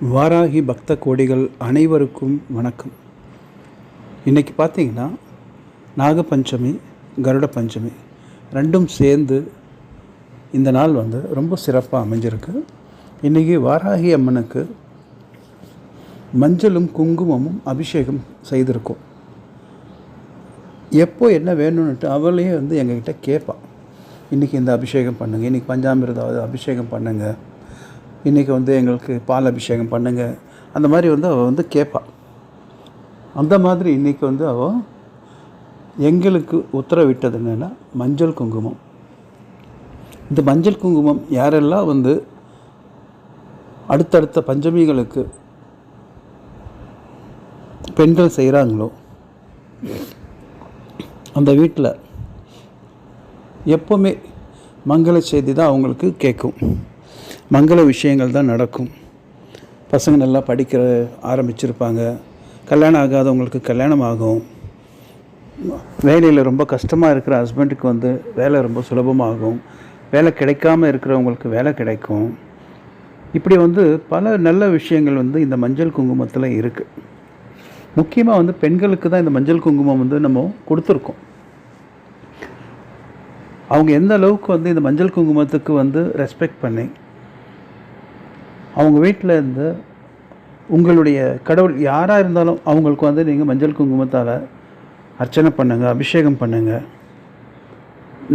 வாராகி பக்த கோடிகள் அனைவருக்கும் வணக்கம். இன்றைக்கி பார்த்தீங்கன்னா நாகபஞ்சமி கருட பஞ்சமி ரெண்டும் சேர்ந்து இந்த நாள் வந்து ரொம்ப சிறப்பாக அமைஞ்சிருக்கு. இன்றைக்கி வாராகி அம்மனுக்கு மஞ்சளும் குங்குமமும் அபிஷேகம் செய்திருக்கோம். எப்போ என்ன வேணும்னுட்டு அவளையே வந்து எங்ககிட்ட கேட்பாள் இன்றைக்கி இந்த அபிஷேகம் பண்ணுங்கள் இன்றைக்கி பஞ்சாமிரதாவது அபிஷேகம் பண்ணுங்கள் இன்றைக்கி வந்து எங்களுக்கு பால் அபிஷேகம் பண்ணுங்கள் அந்த மாதிரி வந்து அவள் வந்து கேட்பாள் அந்த மாதிரி இன்றைக்கி வந்து அவள் எங்களுக்கு உத்தரவிட்டது என்னென்னா மஞ்சள் குங்குமம். இந்த மஞ்சள் குங்குமம் யாரெல்லாம் வந்து அடுத்தடுத்த பஞ்சமிகளுக்கு பெண்கள் செய்கிறாங்களோ அந்த வீட்டில் எப்போவுமே மங்கள செய்தி தான் அவங்களுக்கு கேட்கும். மங்கள விஷயங்கள் தான் நடக்கும். பசங்க நல்லா படிக்கிற ஆரம்பிச்சிருப்பாங்க. கல்யாணம் ஆகாதவங்களுக்கு கல்யாணம் ஆகும். வேலையில் ரொம்ப கஷ்டமாக இருக்கிற ஹஸ்பண்டுக்கு வந்து வேலை ரொம்ப சுலபமாகும். வேலை கிடைக்காம இருக்கிறவங்களுக்கு வேலை கிடைக்கும். இப்படி வந்து பல நல்ல விஷயங்கள் வந்து இந்த மஞ்சள் குங்குமத்தில் இருக்குது முக்கியமாக வந்து பெண்களுக்கு தான் இந்த மஞ்சள் குங்குமம் வந்து நம்ம கொடுத்துருக்கோம். அவங்க எந்த அளவுக்கு வந்து இந்த மஞ்சள் குங்குமத்துக்கு வந்து ரெஸ்பெக்ட் பண்ணி அவங்க வீட்டில் இருந்து உங்களுடைய கடவுள் யாராக இருந்தாலும் அவங்களுக்கு வந்து நீங்கள் மஞ்சள் குங்குமத்தால் அர்ச்சனை பண்ணுங்கள் அபிஷேகம் பண்ணுங்கள்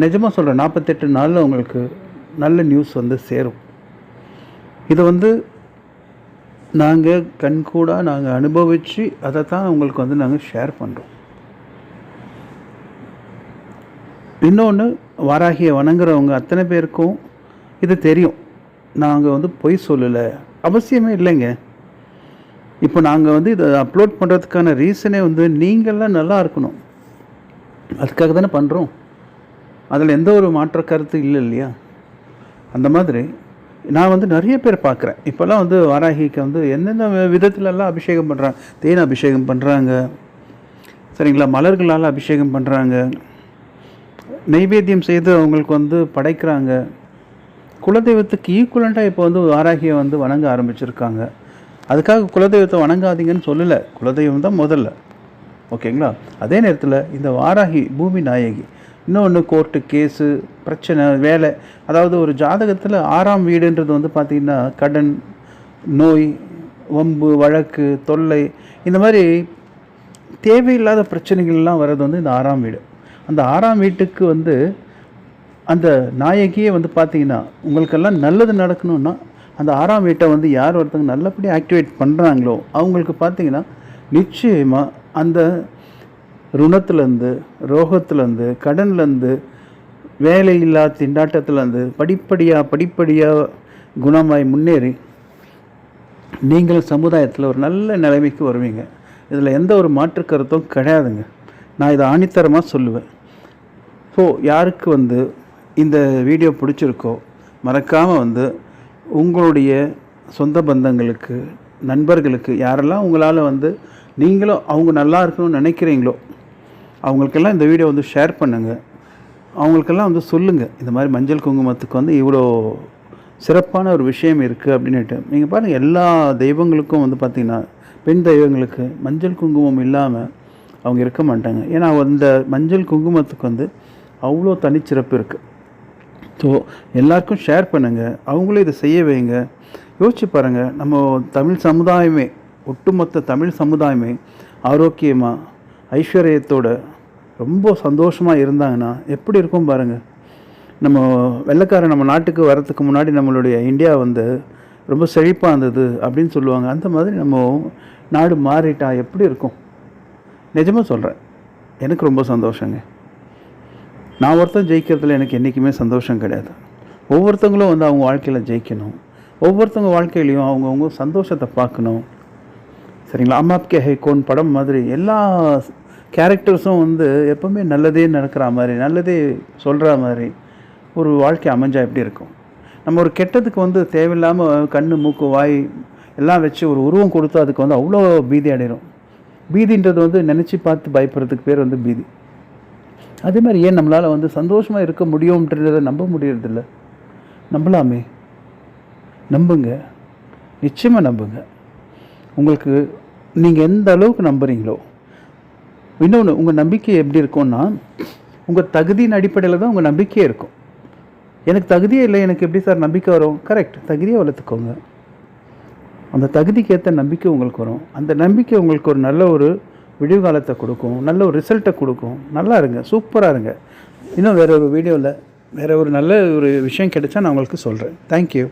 நிஜமாக சொல்கிறேன் நாற்பத்தெட்டு நாளில் உங்களுக்கு நல்ல நியூஸ் வந்து சேரும். இதை வந்து நாங்கள் கண்கூடாக நாங்கள் அனுபவித்து அதை தான் உங்களுக்கு வந்து நாங்கள் ஷேர் பண்ணுறோம் இன்னொன்று வாராகியை வணங்குறவங்க அத்தனை பேருக்கும் இது தெரியும். நாங்கள் வந்து பொய் சொல்லலை. அவசியமே இல்லைங்க. இப்போ நாங்கள் வந்து இதை அப்லோட் பண்ணுறதுக்கான ரீசனே வந்து நீங்கள்லாம் நல்லா இருக்கணும். அதுக்காக தானே பண்ணுறோம் அதில் எந்த ஒரு மாற்ற கருத்து இல்லை இல்லையா? அந்த மாதிரி நான் வந்து நிறைய பேர் பார்க்குறேன். இப்போல்லாம் வந்து வாராகிக்கு வந்து எந்தெந்த விதத்துலலாம் அபிஷேகம் பண்ணுறாங்க தேன் அபிஷேகம் பண்ணுறாங்க சரிங்களா? மலர்களால் அபிஷேகம் பண்ணுறாங்க நைவேத்தியம் செய்து அவங்களுக்கு வந்து படைக்கிறாங்க. குலதெய்வத்துக்கு ஈக்குவலண்ட்டாக இப்போ வந்து வாராகியை வந்து வணங்க ஆரம்பிச்சிருக்காங்க. அதுக்காக குலதெய்வத்தை வணங்காதீங்கன்னு சொல்லலை. குலதெய்வம் தான் முதல்ல. ஓகேங்களா? அதே நேரத்தில் இந்த வாராகி பூமி நாயகி இன்னொன்று கோர்ட்டு கேஸு பிரச்சனை வேலை அதாவது ஒரு ஜாதகத்தில் ஆறாம் வீடுன்றது வந்து பார்த்திங்கன்னா கடன் நோய் வம்பு வழக்கு தொல்லை இந்த மாதிரி தேவையில்லாத பிரச்சனைகள்லாம் வர்றது வந்து இந்த ஆறாம் வீடு. அந்த ஆறாம் வீட்டுக்கு வந்து அந்த நாயகியே வந்து பார்த்தீங்கன்னா உங்களுக்கெல்லாம் நல்லது நடக்கணும்னா அந்த ஆறாம் வீட்டை வந்து யார் ஒருத்தங்க நல்லபடியாக ஆக்டிவேட் பண்ணுறாங்களோ அவங்களுக்கு பார்த்தீங்கன்னா நிச்சயமாக அந்த ருணத்துலேருந்து ரோகத்துலேருந்து கடன்லேருந்து வேலையில்லா திண்டாட்டத்துலேருந்து படிப்படியாக படிப்படியாக குணமாய் முன்னேறி நீங்கள் சமுதாயத்தில் ஒரு நல்ல நிலைமைக்கு வருவீங்க. இதில் எந்த ஒரு மாற்று கருத்தும் கிடையாதுங்க. நான் இதை ஆணித்தரமாக சொல்லுவேன். ஸோ யாருக்கு வந்து இந்த வீடியோ பிடிச்சிருக்கோ மறக்காமல் வந்து உங்களுடைய சொந்த பந்தங்களுக்கு நண்பர்களுக்கு யாரெல்லாம் உங்களால் வந்து நீங்களும் அவங்க நல்லா இருக்கணும்னு நினைக்கிறீங்களோ அவங்களுக்கெல்லாம் இந்த வீடியோ வந்து ஷேர் பண்ணுங்கள் அவங்களுக்கெல்லாம் வந்து சொல்லுங்கள் இந்த மாதிரி மஞ்சள் குங்குமத்துக்கு வந்து இவ்வளோ சிறப்பான ஒரு விஷயம் இருக்குது அப்படின்னுட்டு. நீங்கள் பாருங்கள் எல்லா தெய்வங்களுக்கும் வந்து பார்த்திங்கன்னா பெண் தெய்வங்களுக்கு மஞ்சள் குங்குமம் இல்லாமல் அவங்க இருக்க மாட்டாங்க. ஏன்னா அந்த மஞ்சள் குங்குமத்துக்கு வந்து அவ்வளோ தனிச்சிறப்பு இருக்குது ஸோ எல்லாருக்கும் ஷேர் பண்ணுங்கள் அவங்களும் இதை செய்ய வைங்க. யோசிச்சு பாருங்கள் நம்ம தமிழ் சமுதாயமே ஒட்டுமொத்த தமிழ் சமுதாயமே ஆரோக்கியமாக ஐஸ்வர்யத்தோட ரொம்ப சந்தோஷமாக இருந்தாங்கன்னா எப்படி இருக்கும் பாருங்கள் நம்ம வெள்ளைக்காரன் நம்ம நாட்டுக்கு வரத்துக்கு முன்னாடி நம்மளுடைய இந்தியா வந்து ரொம்ப செழிப்பாக இருந்தது அப்படின்னு சொல்லுவாங்க. அந்த மாதிரி நம்ம நாடு மாறிட்டா எப்படி இருக்கும்? நிஜமாக சொல்கிறேன் எனக்கு ரொம்ப சந்தோஷங்க. நான் ஒருத்தன் ஜெயிக்கிறதுல எனக்கு என்றைக்குமே சந்தோஷம் கிடையாது. ஒவ்வொருத்தங்களும் வந்து அவங்க வாழ்க்கையில் ஜெயிக்கணும். ஒவ்வொருத்தவங்க வாழ்க்கையிலையும் அவங்கவுங்க சந்தோஷத்தை பார்க்கணும். சரிங்களா? அம்மாப்கே ஹைகோன் படம் மாதிரி எல்லா கேரக்டர்ஸும் வந்து எப்போவுமே நல்லதே நடக்கிற மாதிரி நல்லதே சொல்கிற மாதிரி ஒரு வாழ்க்கை அமைஞ்சால் எப்படி இருக்கும்? நம்ம ஒரு கெட்டதுக்கு வந்து தேவையில்லாமல் கண் மூக்கு வாய் எல்லாம் வச்சு ஒரு உருவம் கொடுத்து அதுக்கு வந்து அவ்வளோ பீதி அடைகிறோம் பீதின்றது வந்து நினச்சி பார்த்து பயப்படுறதுக்கு பேர் வந்து பீதி. அதே மாதிரி ஏன் நம்மளால் வந்து சந்தோஷமாக இருக்க முடியும்ன்றதை நம்ப முடியறதில்ல? நம்பலாமே. நம்புங்க. நிச்சயமாக நம்புங்க. உங்களுக்கு நீங்கள் எந்த அளவுக்கு நம்புறீங்களோ இன்னொன்று உங்கள் நம்பிக்கை எப்படி இருக்கும்னா உங்கள் தகுதியின் அடிப்படையில் தான் உங்கள் நம்பிக்கையே இருக்கும். எனக்கு தகுதியே இல்லை எனக்கு எப்படி சார் நம்பிக்கை வரும்? கரெக்ட் தகுதியை வளர்த்துக்கோங்க. அந்த தகுதிக்கு ஏற்ற நம்பிக்கை உங்களுக்கு வரும். அந்த நம்பிக்கை உங்களுக்கு ஒரு நல்ல ஒரு விடிவுகாலத்தை கொடுக்கும் நல்ல ஒரு ரிசல்ட்டை கொடுக்கும். நல்லா இருங்க சூப்பராக இருங்க. இன்னும் வேறு ஒரு வீடியோவில் வேறு ஒரு நல்ல ஒரு விஷயம் கிடைச்சா நான் உங்களுக்கு சொல்கிறேன் தேங்க்யூ